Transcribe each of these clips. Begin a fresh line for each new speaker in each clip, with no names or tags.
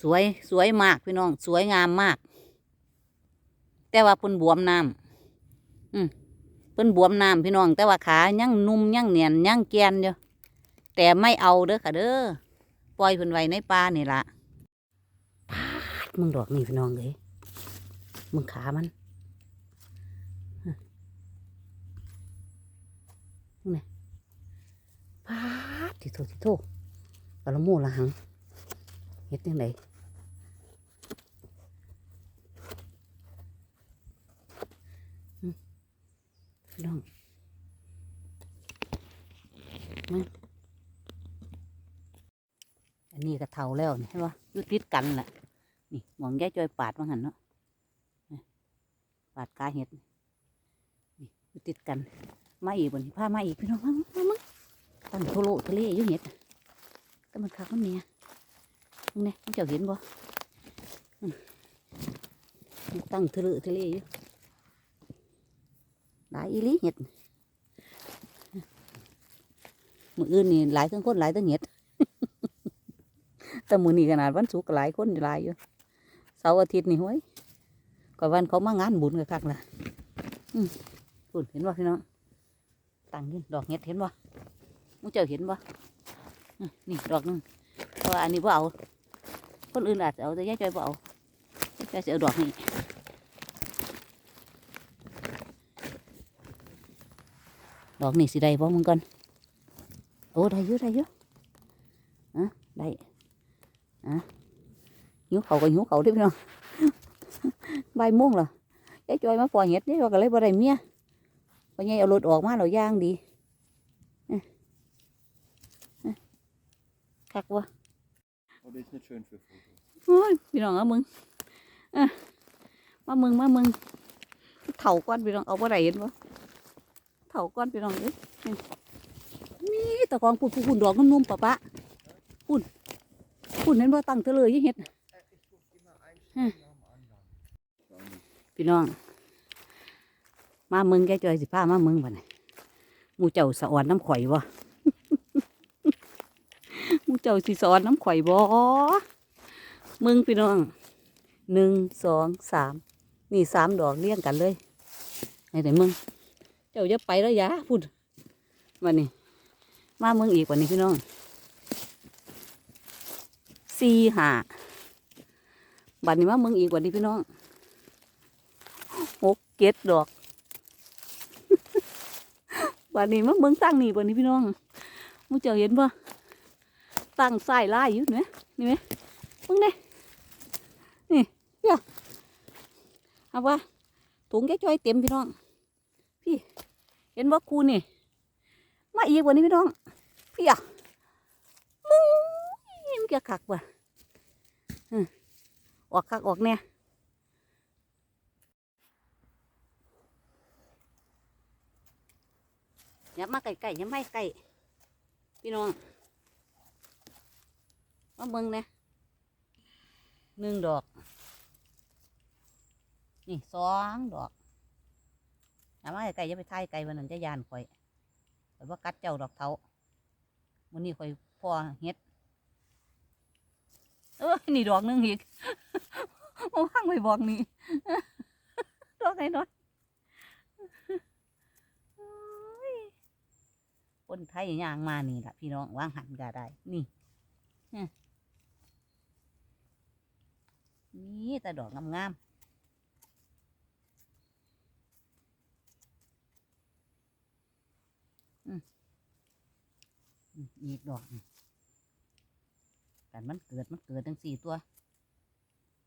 สวยสวยมากพี่น้อง สวยงามมาก แต่ว่าเพิ่นบวมน้ำอืมเพิ่นบวมน้ำพี่น้อง แต่ว่าขายังนุ่มยังเนียนยังแกนอยู่แต่ไม่เอาเด้อค่ะเด้อปล่อยเพิ่นไว้ในป่านี่ละปาดมึงดอกนี่พี่น้องเลยมึงขามันเนี่ยปาดที่โทที่โทกะละโมูละหังเฮ็ดยังไง พี่น้องมาอันนี้ก็เท่าแล้วนี่ใช่ปะยุติดกันแหละนี่หมองแย่จอยปาดมาหันเนาะปาดกาเห็ดนี่ยุติดกัน มาอีกบนผ้ามาอีกพี่น้องมามามามาตั้งโทโลทะเลอยู่เห็ดแต่มันคักมันเนี่ยมึงเนี่ยมึงเจ้าเห็นบ่ตั้งทะเลทะเลอยู่ ลายอีลีเห็ดมืออื่นนี่หลายทั้งคนหลายทั้งเห็ดแต่มือนี้ขนาดวันศุกร์หลายคนหลายอยู่เสาร์อาทิตย์นี่ห้ยก็วันเขามางานบุญกันคักละอืมคุณเห็นบ่พี่น้องตั้งอยืนดอกเห็ดเห็นบ่มึงเจ้าเห็นบ่อืมนี่ดอกนึงเพราะอันนี้บ่เอาคนอื่นอาจจะเอาแต่ยายจอยบ่เอายายจอยจะเอาดอกนี้ ดอกนี่สิได้บ่มึงก่อนโอ้ได้เยอะได้เยอะอะได้อะหิวเขาก็หิวเขาเด้อพี่น้องบ่ายโมงเหรอยายจอยมาปล่อยเห็ดนี่ว่าก็เลยบ่ได้เมียพอใหญ่เอารถออกมาเราย่างดีเอ้ยเอ้ยคักวะ
Aber die ist nicht schön für Fotos.
โอ้ยพี่น้องเอามึงเอ้ยมามึงมามึงเถ่าก้อนพี่น้องเอาบ่ได้เห็นบ่ เถาก้อนพี่น้องเอ้ยนี่นี่ตะกองปุ่นปุ่นดอกนุ่มๆปะปะปุ่นปุ่นเห็นบ่าตั้งเธอเลยยี่เห็ดพี่น้อง มาเมึงแกจอยสิพามาเมึงบ่เนี่ยหมูเจ้าสะอ่อนน้ำข่อยบ่มูเจ้าสิสอนน้ำข่อยบ่มึงพี่น้องหนึ่งสองสามนี่สามดอกเรียงกันเลยไอ้แต่มึง เจ้าจะไปแล้วยะพูดวันนี้ มาเมึงอีกวันนี้พี่น้องสี่หาบัดนี้มาเมึงอีกวันนี้พี่น้องหกเจ็ดดอกบัดนี้มาเมึงตั้งนี่วันนี้พี่น้องมึงเจ้าเห็นปะตั้งไส้ไล่อยู่เนี่ยนี่ไหมมึงเนี่ยนี่เดี๋ยวเอาว่าถุงแกจ้อยเต็มพี่น้อง เห็นว่าครูนี่ มาอีกวันนี้พี่น้องเพี่อะมึงมันจะขักว่ะออกคักออกเนี่ยอย่ามาไก่ไก่อย่าไม่ไก่พี่น้องมาเบิ่งเนี่ยหนึ่งดอก นี่สองดอก อย่ามาไก่อย่าไปทายไก่วันนั้นจะยานข่อยข่อยว่ากัดเจ้าดอกเทาวันนี้ข่อยพอเฮ็ด เออนี่ดอกนึงอีกมาว่างไปบอกนี่ดอกไหนน้อยโอ้ยคนไทยย่างมานี่แหละพี่น้องว่างหันก็ได้ นี่นี่ยนี่แต่ดอกงามๆ อืม อีกดอกกันมันเกิดมันเกิดทั้งสี่ตัว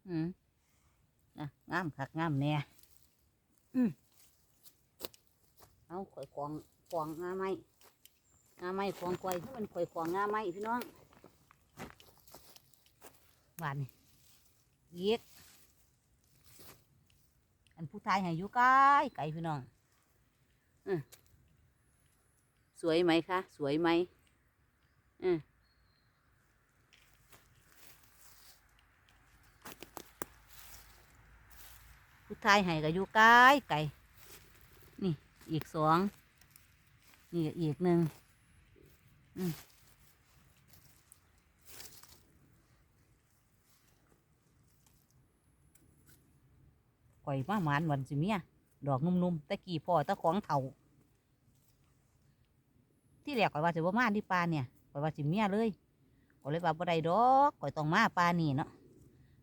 อืมนะงามคักงามแน่อืมเอาข่อยควงควงงาไม้งาไม้ควงควายให้มันข่อยควงงาไม้พี่น้องบานนี่อีกอันผู้ชายให้อยู่ไกลไกลพี่น้องอสวยไหมคะ สวยไหม ผู้ชายให้ก็อยู่ไกลไก่นี่อีกสองนี่อีกหนึ่งไข่อยมาหมานวันสิเมียดอกนุ่มๆตะกี้พ่อตะของเถาที่แหลกข่อยว่าสิบ่มาที่ปานเนี่ย ข่อยว่าสิเมียเลยข่อยเลยว่าบ่ได้ดอกข่อยต้องมาปลานี่เนาะ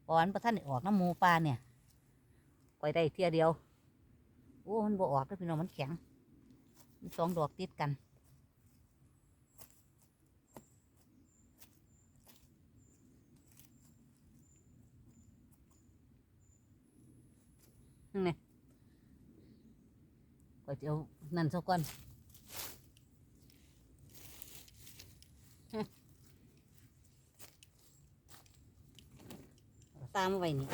เพราะอันประท่านได้ออกน้ำมูปลาเนี่ยข่อยได้เที่ยเดียวโอ้มันบ่ออกเด้อพี่น้องมันแข็งมีสองดอกติดกันนั่นไงก็จะเอานั่นสักก่อนฮะเอา ตามมาไว้นี่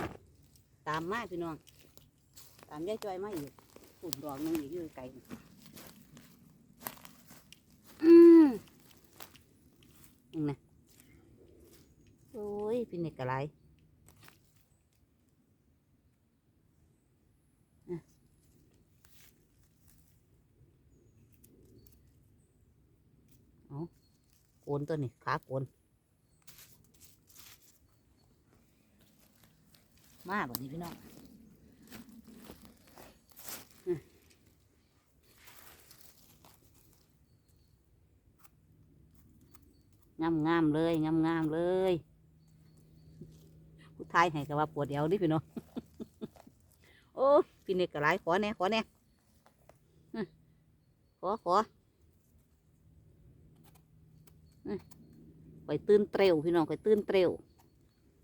ตามมาพี่น้อง ตามยายจอยมาอีกฝุ่นดอกนึงอีกอยู่ไกลอืมนั่นไงโอ้ยพี่เนกกะไรโกนตัวนี้ขาโกน มาแบบนี้พี่น้องอืมงามงามๆเลยงามงามๆเลยผู้ทายให้ก็ว่าปวดเอวดิพี่น้องโอ้พี่เน็กกระไรขอแน่ขอแน่อืมขอขอไปตื่นเตร็วพี่น้องไปตื่นเตร็ว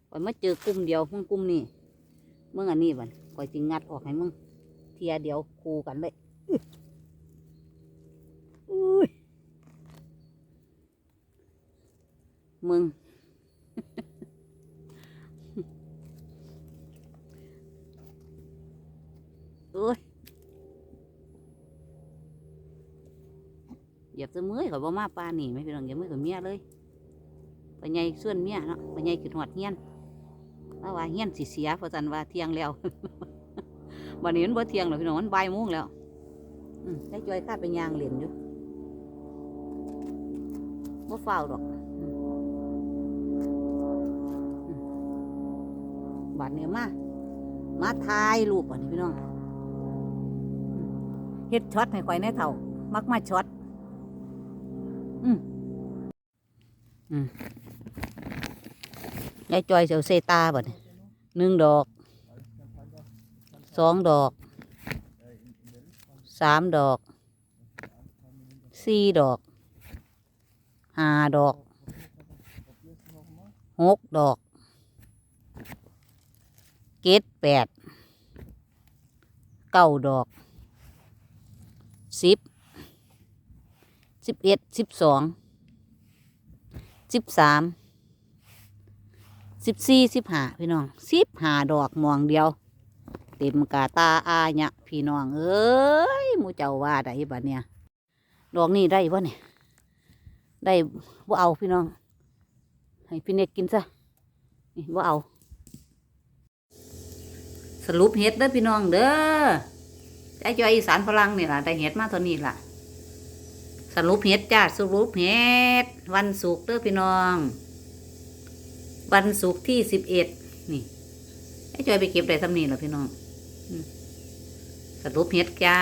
ไปมาเจอกลุ่มเดียวมึงกลุ่มนี้ มึงอันนี้บันคอยจิงัดออกให้มึง เทียเดียวคู่กันเลยอุ้ยมึงโอ้ยเหยียบเสมือข่อยบ่มาปลานี่ไหมพี่น้ เอกับเมียเลยไปใหญ่ส่วนเมียเนาะไปใหญ่ขึ้นหอดเฮียนว่าว่าเฮียนสิเสียเพราะจันว่าเที่ยงแล้ววันนี้มันบ่เที่ยงหรอกพี่น้องมันบ่ายโมงแล้วอได้จอยข้าไปยางเหรียญอยู่บ่เฝ้าดอกอืมอืมบาดนี้มา มาถ่ายรูปบัดนี้พี่น้องเฮ็ดช็อตให้ข่อยในเท่า มักมาช็อตอืมอืม ยายจอยเสียวเซตาบ่เนี่ยหนึ่งดอก สองดอก สามดอก สี่ดอก ห้าดอก หกดอก เกตแปด เก้าดอก สิบ สิบเอ็ด สิบสอง สิบสาม สิบสี่สิบห้าพี่น้องสิบห้าดอกมองเดียว เต็มกาตาอาญะพี่น้องเอ้ยมูเจ้าว่าได้บัดเนี่ยดอกนี้ได้ปะเนี่ยได้บ่เอาพี่น้อง ให้พี่เน็กกินซะนี่บ่เอา สรุปเห็ดเด้อพี่น้องเด้อใจจอยอีสานฝรั่งนี่ล่ะได้เห็ดมาเท่านี้ล่ะ สรุปเห็ดจ้าสรุปเห็ดวันศุกร์เด้อพี่น้อง วันศุกร์ที่สิบเอ็ดนี่ไอ้จอยไปเก็บได้ทำนี่เหรอพี่น้องสรุปเฮ็ดจ้า